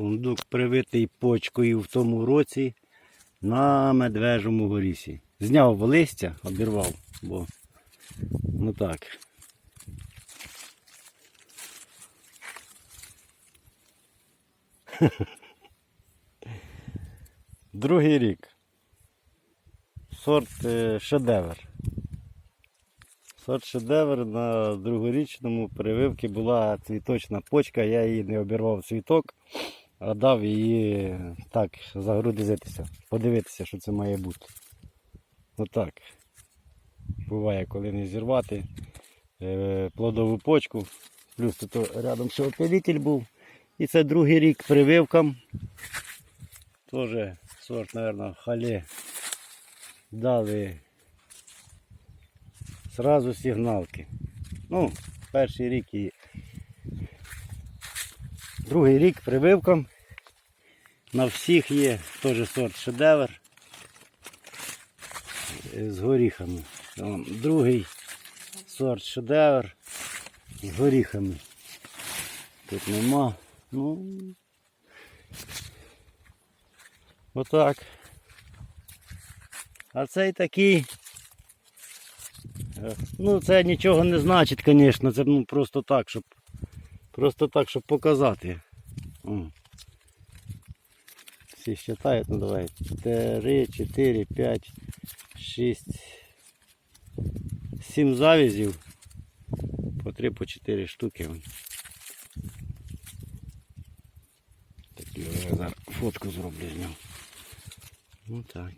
Фундук привитий почкою в тому році на медвежому горісі. Зняв листя, обірвав, бо ну так. Другий рік. Сорт е, шедевр. Сорт шедевр на другорічному прививці була цвіточна почка, я її не обірвав цвіток, а дав її так загрудизитися, подивитися, що це має бути. Отак. Буває, коли не зірвати е, плодову почку. Плюс тут рядом ще опилитель був. І це другий рік прививкам. Теж сорт, мабуть, хале. Дали Сразу сигналки. Ну, перший рік і другий рік прививкам. На всіх є теж сорт шедевр е, з горіхами. Другий сорт шедевр з горіхами. Тут нема. Ну отак. А цей такий. Е, Ну, це нічого не значить, звісно, це ну, просто так, щоб просто так, щоб показати. О. Всі вважають, ну давай. 3, 4, 5, 6, 7 завізів. По 3, по 4 штуки. вон. Так, я зараз фотку зроблю з нього. Ну так.